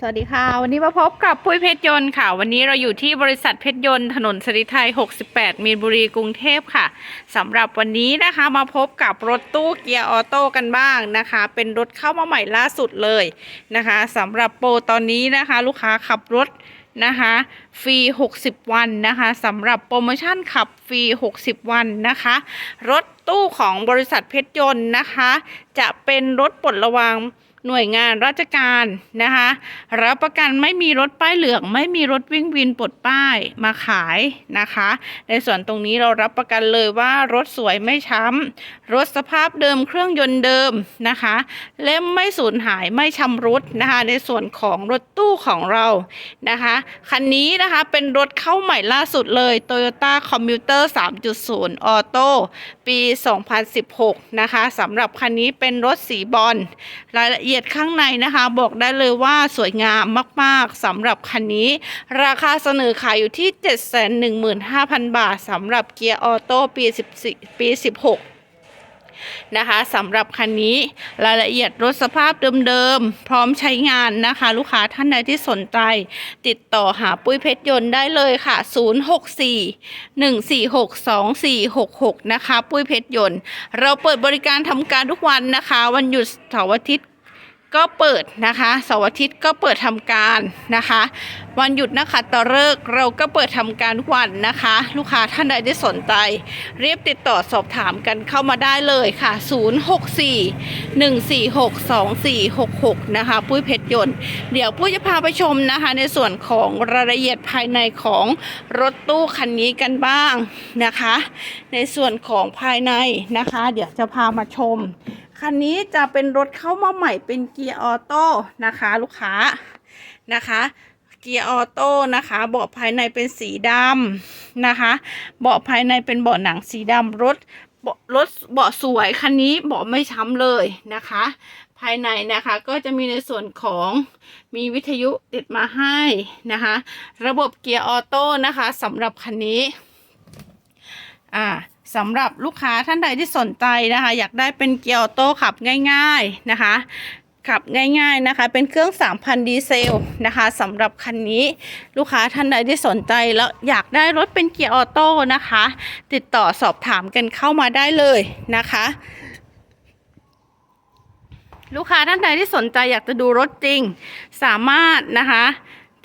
สวัสดีค่ะ วันนี้มาพบกับปุ้ยเพชรยนต์ค่ะ วันนี้เราอยู่ที่บริษัทเพชรยนต์ถนนสริไทย 68 มีนบุรีกรุงเทพค่ะสำหรับวันนี้นะคะมาพบกับรถตู้เกียร์ออโต้กันบ้างนะคะ เป็นรถเข้ามาใหม่ล่าสุดเลยนะคะสำหรับโปรตอนนี้นะคะ ลูกค้าขับรถนะคะฟรี 60 วันนะคะสำหรับโปรโมชั่นขับฟฟรี 60 วันนะคะ รถตู้ของบริษัทเพชรยนต์นะคะ จะเป็นรถปลดระวางหน่วยงานราชการนะคะรับประกันไม่มีรถป้ายเหลือง ไม่มีรถวิ่งวินปลดป้ายมาขายนะคะ ในส่วนตรงนี้เรารับประกันเลยว่ารถสวยไม่ช้ำรถสภาพเดิมเครื่องยนต์เดิมนะคะ เล่มไม่สูญหายไม่ชำรุดนะคะ ในส่วนของรถตู้ของเรานะคะคันนี้นะคะเป็นรถเข้าใหม่ล่าสุดเลย Toyota Commuter 3.0 ออโต้ ปี 2016 นะคะสำหรับคันนี้เป็นรถสีบอล รายละเอียดข้างในนะคะ บอกได้เลยว่าสวยงามมาก ๆสำหรับคันนี้ ราคาเสนอขายอยู่ที่ 715,000 บาทสำหรับเกียร์ออโต้ปี 14 ปี 16 นะคะสำหรับคันนี้รายละเอียดรถสภาพเดิมๆ พร้อมใช้งานนะคะ ลูกค้าท่านใดที่สนใจ ติดต่อหาปุ้ยเพชรยนต์ได้เลยค่ะ 064 146 2466 นะคะ ปุ้ยเพชรยนต์ เราเปิดบริการทำการทุกวันนะคะ วันหยุดเสาร์อาทิตย์ ก็เปิดนะคะเสาร์อาทิตย์ก็เปิดทำการนะคะ วันหยุดนะคะต่อเลิกเราก็เปิดทำการทุกวันนะคะ ลูกค้าท่านใดที่สนใจรีบติดต่อสอบถามกันเข้ามาได้เลยค่ะ 064 146 2466 นะคะ ปุ้ยเพชรยนต์ เดี๋ยวปุ้ยจะพาไปชมนะคะ ในส่วนของรายละเอียดภายในของรถตู้คันนี้กันบ้างนะคะ ในส่วนของภายในนะคะ เดี๋ยวจะพามาชม คันนี้จะเป็นรถเข้ามาใหม่เป็นเกียร์ออโต้นะคะ ลูกค้านะคะเกียร์ออโต้นะคะเบาะภายในเป็นสีดำนะคะ เบาะภายในเป็นเบาะหนังสีดำรถรถเบาะสวยคันนี้เบาะไม่ช้ำเลยนะคะ ภายในนะคะก็จะมีในส่วนของมีวิทยุติดมาให้นะคะ ระบบเกียร์ออโต้นะคะสำหรับคันนี้ อ่าสำหรับลูกค้าท่านใดที่สนใจนะคะ อยากได้เป็นเกียร์ออโต้ขับง่าย ๆนะคะขับง่ายๆนะคะ เป็นเครื่อง 3,000 ดีเซลนะคะสำหรับคันนี้ลูกค้าท่านใดที่สนใจแล้วอยากได้รถเป็นเกียร์ออโต้นะคะ ติดต่อสอบถามกันเข้ามาได้เลยนะคะ ลูกค้าท่านใดที่สนใจอยากจะดูรถจริง สามารถนะคะ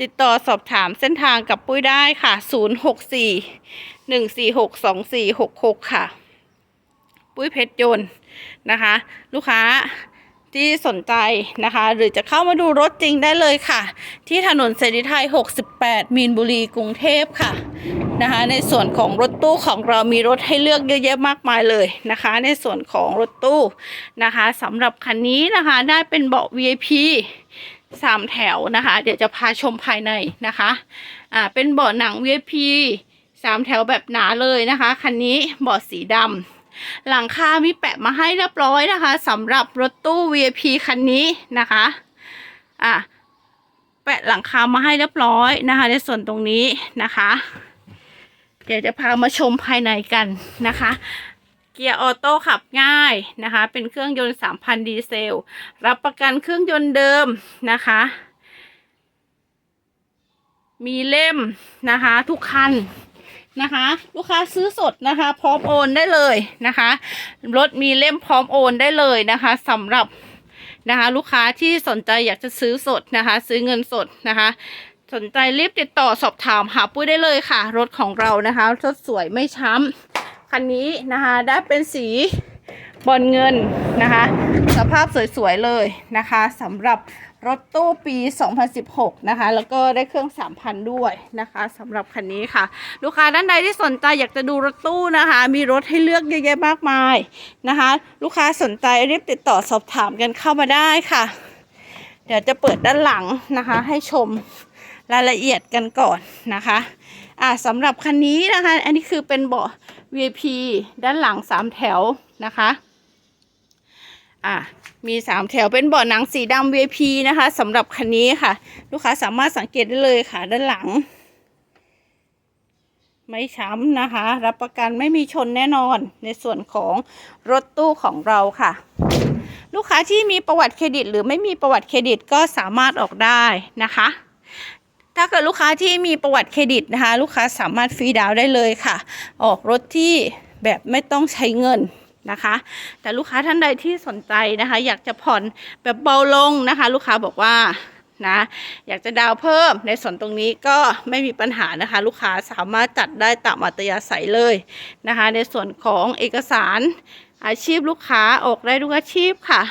ติดต่อสอบถามเส้นทางกับปุ้ยได้ค่ะ 064 146 2466 ค่ะ ปุ้ยเพชรยนต์นะคะ ลูกค้าที่สนใจนะคะ หรือจะเข้ามาดูรถจริงได้เลยค่ะ ที่ถนนเสรีไทย 68 มีนบุรีกรุงเทพค่ะนะคะ ในส่วนของรถตู้ของเรามีรถให้เลือกเยอะแยะมากมายเลยนะคะ ในส่วนของรถตู้นะคะสำหรับคันนี้นะคะได้เป็นเบาะ VIP สามแถวนะคะ เดี๋ยวจะพาชมภายในนะคะ อ่า เป็นเบาะหนัง VIP สามแถวแบบหนาเลยนะคะ คันนี้เบาะสีดำหลังคามีแปะมาให้เรียบร้อยนะคะสำหรับรถตู้ VIP คันนี้นะคะ อะแปะหลังคามาให้เรียบร้อยนะคะ ในส่วนตรงนี้นะคะ เดี๋ยวจะพามาชมภายในกันนะคะ กียร์ออโต้ขับง่ายนะคะ เป็นเครื่องยนต์ 3,000 ดีเซล รับประกันเครื่องยนต์เดิมนะคะ มีเล่มนะคะ ทุกคันนะคะ ลูกค้าซื้อสดนะคะ พร้อมโอนได้เลยนะคะ รถมีเล่มพร้อมโอนได้เลยนะคะสำหรับนะคะ ลูกค้าที่สนใจอยากจะซื้อสดนะคะ ซื้อเงินสดนะคะ สนใจรีบติดต่อสอบถามหาปุ้ยได้เลยค่ะ รถของเรานะคะรถสวยไม่ช้ำ คันนี้นะคะได้เป็นสีบอลเงินนะคะ สภาพสวยๆเลยนะคะสำหรับรถตู้ปี 2016 นะคะ แล้วก็ได้เครื่อง 3,000 ด้วยนะคะสำหรับคันนี้ค่ะ ลูกค้าด้านใดที่สนใจอยากจะดูรถตู้นะคะ มีรถให้เลือกเยอะแยะมากมายนะคะ ลูกค้าสนใจรีบติดต่อสอบถามกันเข้ามาได้ค่ะ เดี๋ยวจะเปิดด้านหลังนะคะ ให้ชมรายละเอียดกันก่อนนะคะอ่าสำหรับคันนี้นะคะ อันนี้คือเป็นเบาะ VIP ด้านหลัง3แถวนะคะอะมีสามแถวเป็นเบาะหนังสีดำ VIP นะคะสำหรับคันนี้ค่ะ ลูกค้าสามารถสังเกตได้เลยค่ะด้านหลัง ไม่ช้ำนะคะ รับประกันไม่มีชนแน่นอนในส่วนของรถตู้ของเราค่ะ ลูกค้าที่มีประวัติเครดิต หรือไม่มีประวัติเครดิตก็สามารถออกได้นะคะ ถ้าเกิดลูกค้าที่มีประวัติเครดิตนะคะ ลูกค้าสามารถฟรีดาวน์ได้เลยค่ะ ออกรถที่แบบไม่ต้องใช้เงินนะคะ แต่ลูกค้าท่านใดที่สนใจนะคะ อยากจะผ่อนแบบเบาลงนะคะ ลูกค้าบอกว่านะอยากจะดาวน์เพิ่มในส่วนตรงนี้ก็ไม่มีปัญหานะคะ ลูกค้าสามารถจัดได้ตามอัตยาศัยเลยนะคะ ในส่วนของเอกสารอาชีพลูกค้าออกได้ทุกอาชีพค่ะ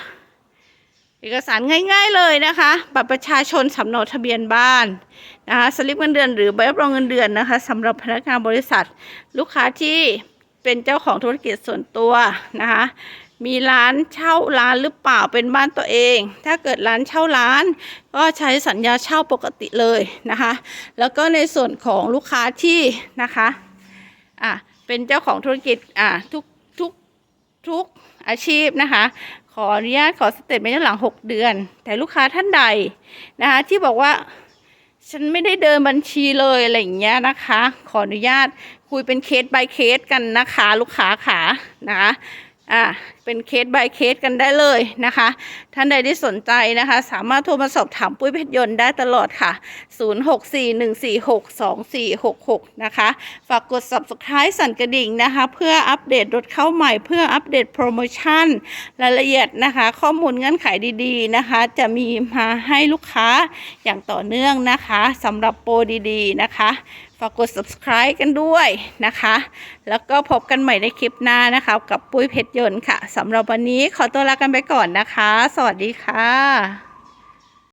เอกสารง่ายๆเลยนะคะบัตรประชาชนสำเนาทะเบียนบ้านนะคะสลิปเงินเดือนหรือใบรับรองเงินเดือนนะคะสำหรับพนักงานบริษัท ลูกค้าที่เป็นเจ้าของธุรกิจส่วนตัวนะคะมีร้านเช่าร้านหรือเปล่าเป็นบ้านตัวเอง ถ้าเกิดร้านเช่าร้าน ก็ใช้สัญญาเช่าปกติเลยนะคะ แล้วก็ในส่วนของลูกค้าที่นะคะอะเป็นเจ้าของธุรกิจอะทุก ทุกอาชีพนะคะ ขออนุญาตขอสเตทเมนต์ย้อนหลัง 6 เดือน แต่ลูกค้าท่านใดนะคะที่บอกว่าฉันไม่ได้เดินบัญชีเลยอะไรอย่างเงี้ยนะคะ ขออนุญาตคุยเป็นเคส by เคสกันนะคะ ลูกค้าขานะคะอ่า เป็นเคส by เคสกันได้เลยนะคะ ท่านใดที่สนใจนะคะ สามารถโทรมาสอบถามปุ้ยเพชรยนต์ได้ตลอดค่ะ 0641462466 นะคะ ฝากกด subscribe สั่นกระดิ่งนะคะ เพื่ออัปเดตรถเข้าใหม่เพื่ออัปเดตโปรโมชั่นรายละเอียดนะคะ ข้อมูลเงื่อนไขดีๆนะคะ จะมีมาให้ลูกค้าอย่างต่อเนื่องนะคะสำหรับโปรดีๆนะคะฝากกด subscribe กันด้วยนะคะ แล้วก็พบกันใหม่ในคลิปหน้านะคะ กับปุ้ยเพชรยนต์ค่ะสำหรับวันนี้ขอตัวลากันไปก่อนนะคะ สวัสดีค่ะ